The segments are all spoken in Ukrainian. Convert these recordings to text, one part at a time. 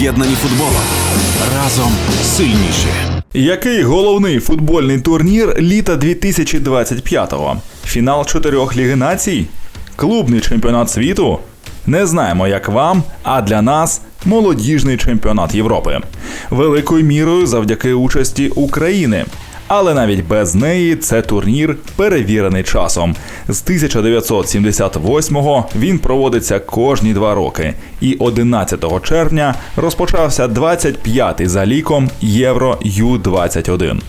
об'єднані футболом. Разом сильніші. Який головний футбольний турнір літа 2025-го? Фінал чотирьох Ліги націй? Клубний чемпіонат світу? Не знаємо, як вам, а для нас молодіжний чемпіонат Європи. Великою мірою завдяки участі України. Але навіть без неї це турнір перевірений часом. З 1978-го він проводиться кожні два роки, і 11 червня розпочався 25-й за ліком Євро Ю-21.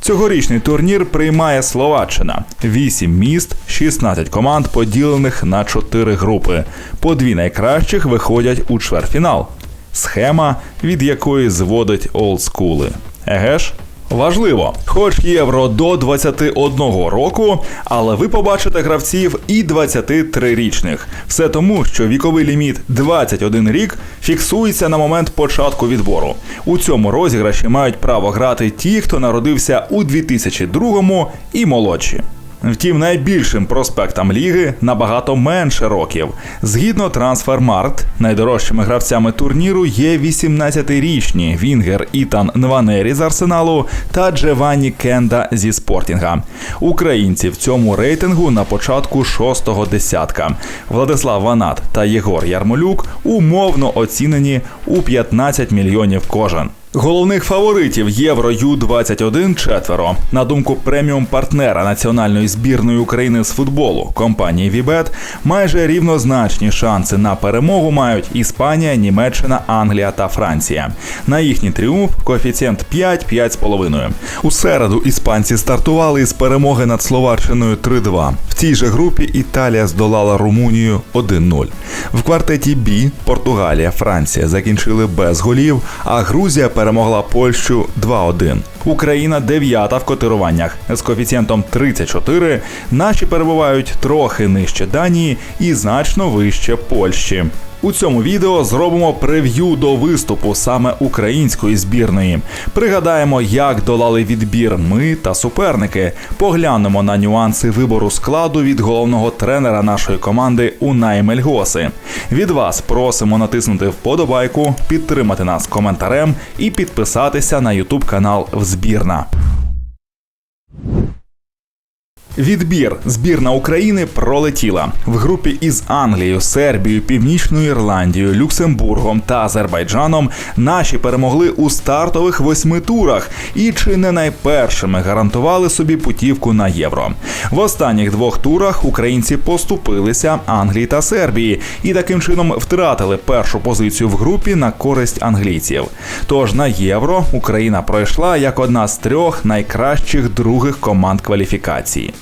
Цьогорічний турнір приймає Словаччина. 8 міст, 16 команд, поділених на 4 групи. По дві найкращих виходять у чвертьфінал. Схема, від якої зводить олдскули. Еге ж? Важливо, хоч євро до 21 року, але ви побачите гравців і 23-річних. Все тому, що віковий ліміт 21 рік фіксується на момент початку відбору. У цьому розіграші мають право грати ті, хто народився у 2002 і молодші. Втім, найбільшим проспектам ліги набагато менше років. Згідно Трансфермаркт, найдорожчими гравцями турніру є 18-річні Вінгер Ітан Нванері з Арсеналу та Джеванні Кенда зі Спортінга. Українці в цьому рейтингу на початку шостого десятка. Владислав Ванат та Єгор Ярмолюк умовно оцінені у 15 мільйонів кожен. Головних фаворитів Євро Ю-21 четверо. На думку преміум партнера національної збірної України з футболу компанії Вібет, майже рівнозначні шанси на перемогу мають Іспанія, Німеччина, Англія та Франція. На їхній тріумф коефіцієнт 5-5,5. У середу іспанці стартували із перемоги над Словаччиною 3-2. В цій же групі Італія здолала Румунію 1-0. В квартеті Бі Португалія, Франція закінчили без голів, а Грузія перемогла Польщу 2-1. Україна дев'ята в котируваннях з коефіцієнтом 34. Наші перебувають трохи нижче Данії і значно вище Польщі. У цьому відео зробимо прев'ю до виступу саме української збірної. Пригадаємо, як долали відбір ми та суперники. Поглянемо на нюанси вибору складу від головного тренера нашої команди Унай Мельгоси. Від вас просимо натиснути вподобайку, підтримати нас коментарем і підписатися на Ютуб канал Взбірна. Відбір збірна України пролетіла в групі із Англією, Сербією, Північною Ірландією, Люксембургом та Азербайджаном. Наші перемогли у стартових восьми турах і чи не найпершими гарантували собі путівку на євро. В останніх двох турах українці поступилися Англії та Сербії і таким чином втратили першу позицію в групі на користь англійців. Тож на євро Україна пройшла як одна з трьох найкращих других команд кваліфікації.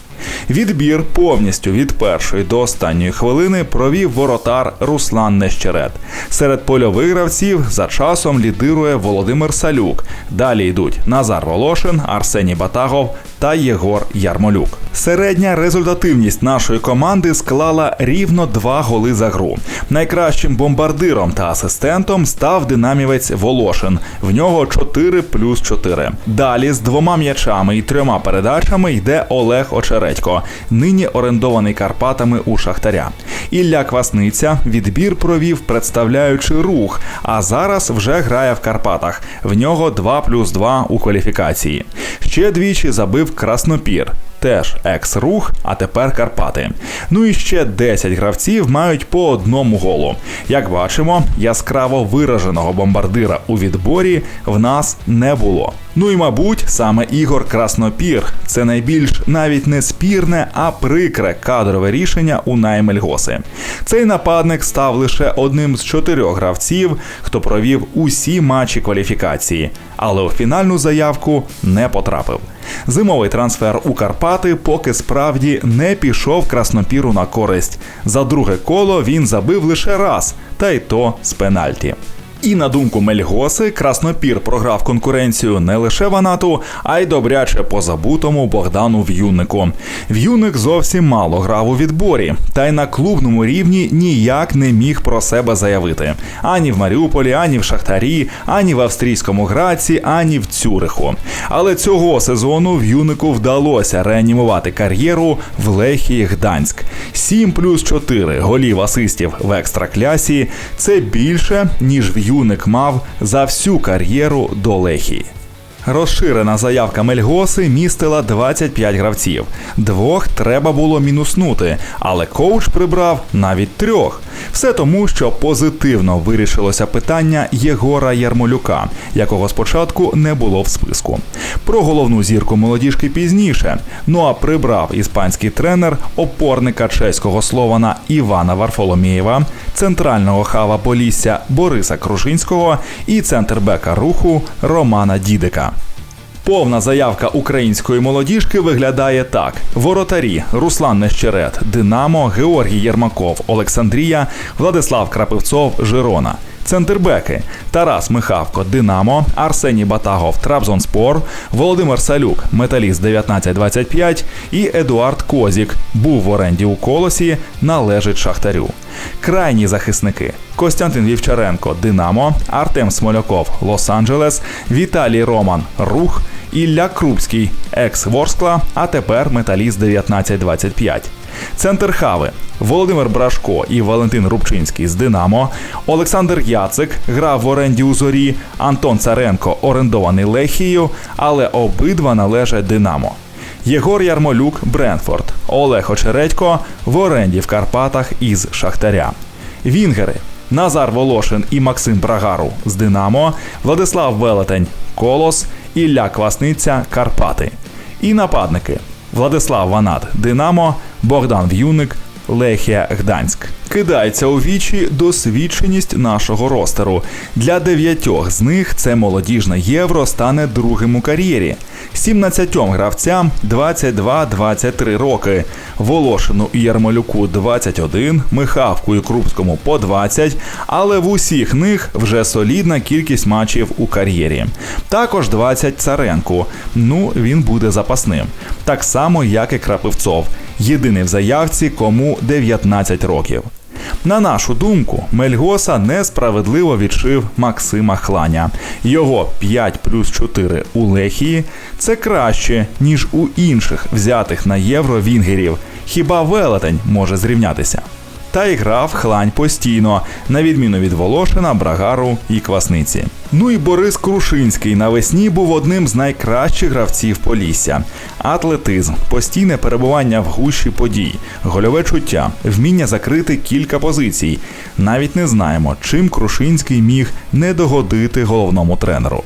Відбір повністю від першої до останньої хвилини провів воротар Руслан Нещерет. Серед польових гравців за часом лідирує Володимир Салюк. Далі йдуть Назар Волошин, Арсеній Батагов та Єгор Ярмолюк. Середня результативність нашої команди склала рівно два голи за гру. Найкращим бомбардиром та асистентом став динамівець Волошин. В нього 4 плюс 4. Далі з двома м'ячами і трьома передачами йде Олег Очередько, нині орендований Карпатами у Шахтаря. Ілля Квасниця відбір провів, представляючи рух, а зараз вже грає в Карпатах. В нього 2 плюс 2 у кваліфікації. Ще двічі забив Краснопір. Теж екс-рух, а тепер Карпати. Ну і ще 10 гравців мають по одному голу. Як бачимо, яскраво вираженого бомбардира у відборі в нас не було. Ну і мабуть, саме Ігор Краснопір це найбільш навіть не спірне, а прикре кадрове рішення у наймельгоси. Цей нападник став лише одним з чотирьох гравців, хто провів усі матчі кваліфікації, але у фінальну заявку не потрапив. Зимовий трансфер у Карпати поки справді не пішов краснопіру на користь. За друге коло він забив лише раз, та й то з пенальті. І на думку Мельгоси, Краснопір програв конкуренцію не лише Ванату, а й добряче позабутому Богдану В'юнику. В'юник зовсім мало грав у відборі, та й на клубному рівні ніяк не міг про себе заявити ані в Маріуполі, ані в Шахтарі, ані в австрійському граці, ані в Цюриху. Але цього сезону В'юнику вдалося реанімувати кар'єру в Лехії Гданськ. 7 плюс 4 голів асистів в екстраклясі це більше ніж в юник мав за всю кар'єру до Лехії. Розширена заявка Мельгоси містила 25 гравців. Двох треба було мінуснути, але коуч прибрав навіть трьох. Все тому, що позитивно вирішилося питання Єгора Ярмолюка, якого спочатку не було в списку. Про головну зірку молодіжки пізніше. Ну а прибрав іспанський тренер опорника чеського слована Івана Варфоломєєва, центрального хава Полісся Бориса Крушинського і центрбека руху Романа Дідика. Повна заявка української молодіжки виглядає так: воротарі Руслан Нещерет, Динамо, Георгій Єрмаков, Олександрія, Владислав Крапивцов, Жирона. Центрбеки Тарас Михавко, Динамо, Арсеній Батагов, Трабзонспор, Володимир Салюк, Металіст 1925 і Едуард Козік був в оренді у колосі, належить Шахтарю. Крайні захисники Костянтин Вівчаренко, Динамо, Артем Смоляков, Лос-Анджелес, Віталій Роман, Рух, Ілля Крупський, екс Ворскла, а тепер Металіст 1925. Центр Хави. Володимир Брашко і Валентин Рубчинський з Динамо, Олександр Яцик грав в оренді у зорі, Антон Царенко орендований Лехією, але обидва належать Динамо. Єгор Ярмолюк Бренфорд, Олег Очередько в оренді в Карпатах із Шахтаря. Вінгери. Назар Волошин і Максим Брагару з Динамо, Владислав Велетень Колос, Ілля Квасниця Карпати. І нападники. Владислав Ванат Динамо, Богдан В'юник, Лехія Гданськ. Кидається у вічі досвідченість нашого ростеру. Для дев'ятьох з них це молодіжне євро стане другим у кар'єрі. 17 гравцям 22-23 роки. Волошину і Ярмолюку 21, Михавку і Крупському по 20, але в усіх них вже солідна кількість матчів у кар'єрі. Також 20 Царенку. Ну, він буде запасним. Так само, як і Крапивцов. Єдиний в заявці, кому 19 років. На нашу думку, Мельгоса несправедливо відшив Максима Хланя. Його 5 плюс 4 у Лехії це краще, ніж у інших взятих на євро вінгерів. Хіба велетень може зрівнятися? Та й грав хлань постійно, на відміну від Волошина, Брагару і Квасниці. Ну і Борис Крушинський навесні був одним з найкращих гравців Полісся. Атлетизм, постійне перебування в гущі подій, гольове чуття, вміння закрити кілька позицій. Навіть не знаємо, чим Крушинський міг не догодити головному тренеру.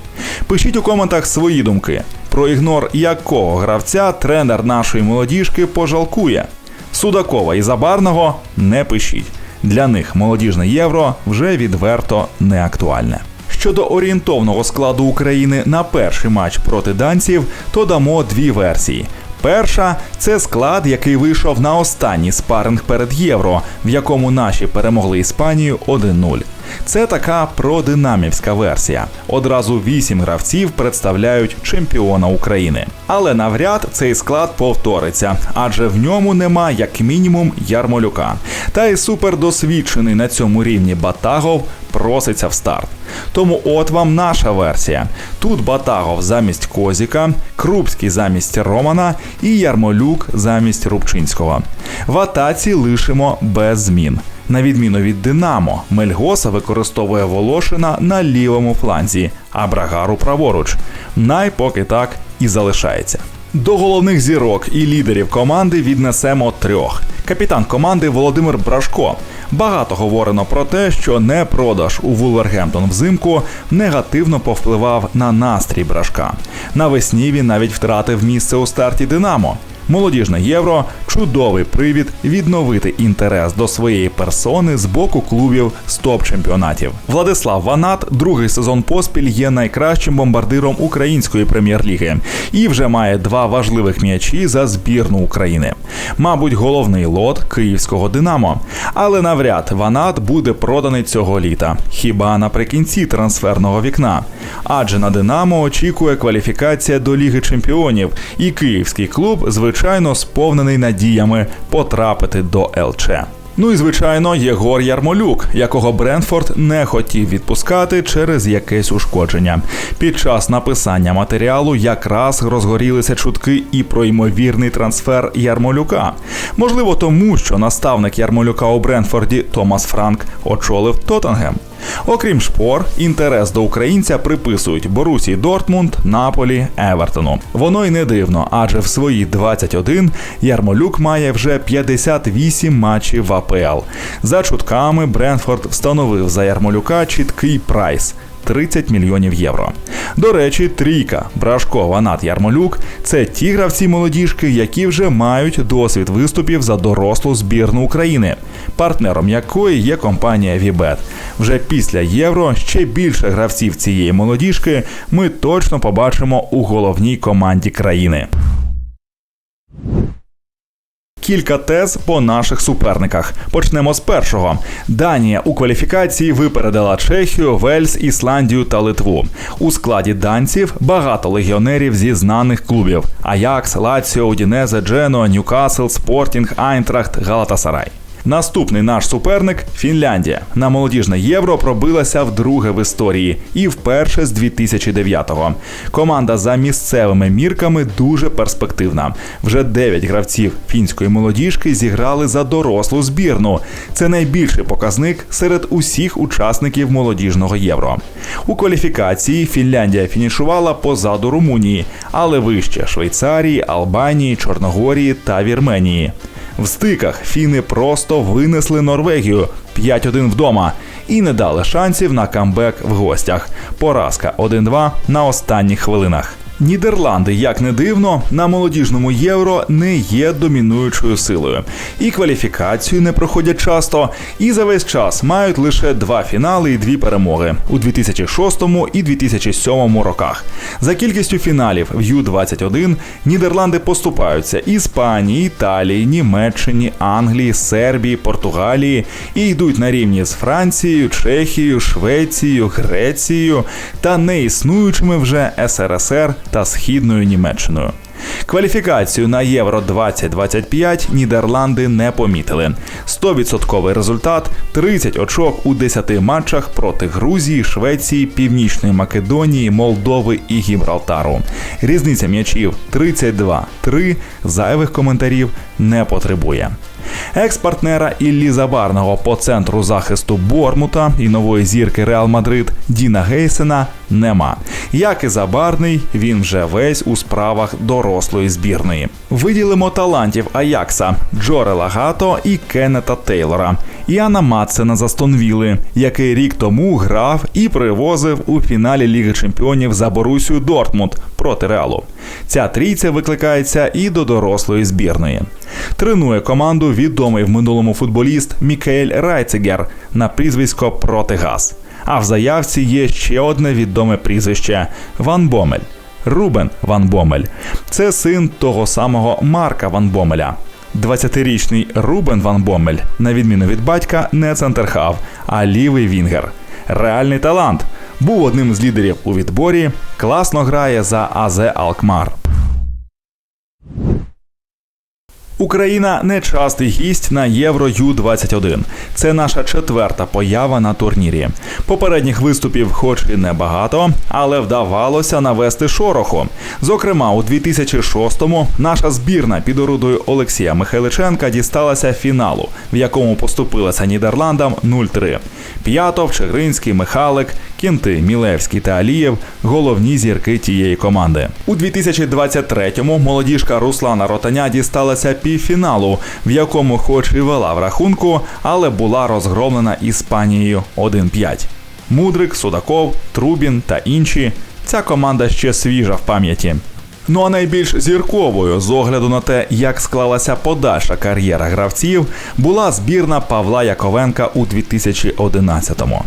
Пишіть у коментах свої думки про ігнор якого гравця тренер нашої молодіжки пожалкує. Судакова і Забарного не пишіть. Для них молодіжне євро вже відверто не актуальне. Щодо орієнтовного складу України на перший матч проти данців, то дамо дві версії. Перша це склад, який вийшов на останній спаринг перед євро, в якому наші перемогли Іспанію 1-0. Це така продинамівська версія. Одразу вісім гравців представляють чемпіона України. Але навряд цей склад повториться, адже в ньому нема як мінімум Ярмолюка. Та й супердосвідчений на цьому рівні Батагов проситься в старт. Тому от вам наша версія. Тут Батагов замість Козіка, Крупський замість Романа і Ярмолюк замість Рубчинського. В атаці лишимо без змін. На відміну від Динамо, Мельгоса використовує Волошина на лівому фланзі, а Брагару праворуч. Най поки так і залишається. До головних зірок і лідерів команди віднесемо трьох. Капітан команди Володимир Брашко. Багато говорено про те, що не продаж у Вулвергемптон взимку негативно повпливав на настрій Брашка. Навесні він навіть втратив місце у старті Динамо. Молодіжне євро чудовий привід відновити інтерес до своєї персони з боку клубів з топ-чемпіонатів. Владислав Ванат другий сезон поспіль є найкращим бомбардиром української прем'єр-ліги і вже має два важливих м'ячі за збірну України. Мабуть, головний лот київського Динамо. Але навряд Ванат буде проданий цього літа, хіба наприкінці трансферного вікна. Адже на Динамо очікує кваліфікація до Ліги Чемпіонів, і київський клуб, звичайно, сповнений надіями потрапити до ЛЧ. Ну і звичайно, Єгор Ярмолюк, якого Бренфорд не хотів відпускати через якесь ушкодження. Під час написання матеріалу якраз розгорілися чутки і про ймовірний трансфер Ярмолюка. Можливо, тому що наставник Ярмолюка у Бренфорді Томас Франк очолив Тоттенгем. Окрім шпор, інтерес до українця приписують Борусі Дортмунд, Наполі, Евертону. Воно й не дивно, адже в свої 21 Ярмолюк має вже 58 матчів в АПЛ. За чутками Бренфорд встановив за Ярмолюка чіткий прайс. 30 мільйонів євро. До речі, трійка Брашко, Ванат, Ярмолюк це ті гравці молодіжки, які вже мають досвід виступів за дорослу збірну України, партнером якої є компанія Вібет. Вже після євро ще більше гравців цієї молодіжки ми точно побачимо у головній команді країни. Кілька тез по наших суперниках. Почнемо з першого. Данія у кваліфікації випередила Чехію, Вельс, Ісландію та Литву. У складі данців багато легіонерів зі знаних клубів: Аякс, Лаціо, Удінезе, Джено, Ньюкасл, Спортінг, Айнтрахт, Галатасарай. Наступний наш суперник Фінляндія. На молодіжне євро пробилася вдруге в історії і вперше з 2009-го. Команда за місцевими мірками дуже перспективна. Вже 9 гравців фінської молодіжки зіграли за дорослу збірну. Це найбільший показник серед усіх учасників молодіжного євро. У кваліфікації Фінляндія фінішувала позаду Румунії, але вище Швейцарії, Албанії, Чорногорії та Вірменії. В стиках фіни просто винесли Норвегію 5-1 вдома і не дали шансів на камбек в гостях. Поразка 1-2 на останніх хвилинах. Нідерланди, як не дивно, на молодіжному євро не є домінуючою силою. І кваліфікацію не проходять часто, і за весь час мають лише два фінали і дві перемоги у 2006 і 2007 роках. За кількістю фіналів в Ю-21 Нідерланди поступаються Іспанії, Італії, Німеччині, Англії, Сербії, Португалії і йдуть на рівні з Францією, Чехією, Швецією, Грецією та неіснуючими вже СРСР та Східною Німеччиною. Кваліфікацію на Євро 2025 Нідерланди не помітили. 100% результат 30 очок у 10 матчах проти Грузії, Швеції, Північної Македонії, Молдови і Гібралтару. Різниця м'ячів 32-3, зайвих коментарів не потребує. Екс-партнера Іллі Забарного по центру захисту Бормута і нової зірки Реал Мадрид Діна Гейсена нема. Як і Забарний, він вже весь у справах дорослої збірної. Виділимо талантів Аякса Джорела Гато і Кеннета Тейлора, Іана Матсена з Астонвіли, який рік тому грав і привозив у фіналі Ліги Чемпіонів за Борусію Дортмунд проти Реалу. Ця трійця викликається і до дорослої збірної. Тренує команду відомий в минулому футболіст Мікаель Райцегер на прізвисько Протигаз. А в заявці є ще одне відоме прізвище Ван Бомель. Рубен Ван Бомель. Це син того самого Марка Ван Бомеля. 20-річний Рубен Ван Бомель, на відміну від батька, не центрхав, а лівий Вінгер. Реальний талант. Був одним з лідерів у відборі, класно грає за АЗ Алкмар. Україна нечастий гість на Євро Ю-21. Це наша четверта поява на турнірі. Попередніх виступів, хоч і небагато, але вдавалося навести шороху. Зокрема, у 2006-му наша збірна під орудою Олексія Михайличенка дісталася фіналу, в якому поступилася Нідерландам 0-3. П'ятов, Чигринський, Михалик, Кінти, Мілевський та Алієв головні зірки тієї команди. У 2023-му молодіжка Руслана Ротаня дісталася півфіналу, в якому, хоч і вела в рахунку, але була розгромлена Іспанією 1-5. Мудрик, Судаков, Трубін та інші. Ця команда ще свіжа в пам'яті. Ну а найбільш зірковою з огляду на те, як склалася подальша кар'єра гравців, була збірна Павла Яковенка у 2011-му.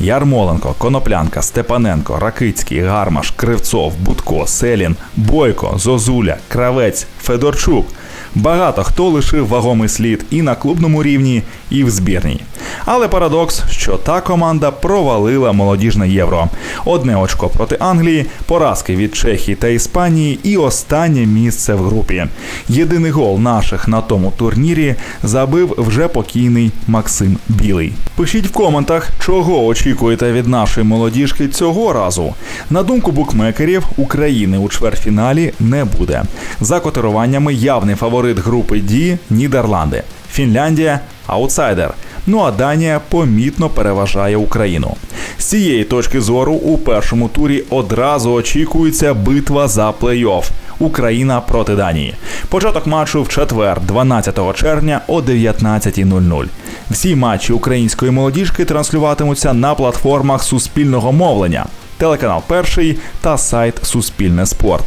Ярмоленко, Коноплянка, Степаненко, Ракицький, Гармаш, Кривцов, Будко, Селін, Бойко, Зозуля, Кравець, Федорчук. Багато хто лишив вагомий слід і на клубному рівні, і в збірній. Але парадокс, що та команда провалила молодіжне євро. Одне очко проти Англії, поразки від Чехії та Іспанії і останнє місце в групі. Єдиний гол наших на тому турнірі забив вже покійний Максим Білий. Пишіть в коментах, чого очікуєте від нашої молодіжки цього разу. На думку букмекерів, України у чвертьфіналі не буде. За котируваннями явний фаворит групи D – Нідерланди, Фінляндія аутсайдер. Ну а Данія помітно переважає Україну. З цієї точки зору у першому турі одразу очікується битва за плей-офф. Україна проти Данії. Початок матчу в четвер, 12 червня о 19.00. Всі матчі української молодіжки транслюватимуться на платформах суспільного мовлення, телеканал Перший та сайт Суспільне спорт.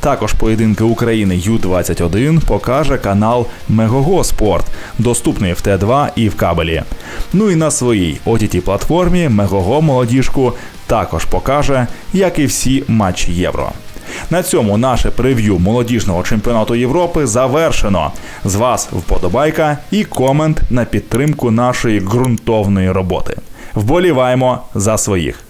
Також поєдинки України Ю-21 покаже канал Мегого Спорт, доступний в Т2 і в кабелі. Ну і на своїй ott платформі Мегого молодіжку також покаже, як і всі матчі Євро. На цьому наше прев'ю молодіжного чемпіонату Європи завершено. З вас вподобайка і комент на підтримку нашої ґрунтовної роботи. Вболіваємо за своїх.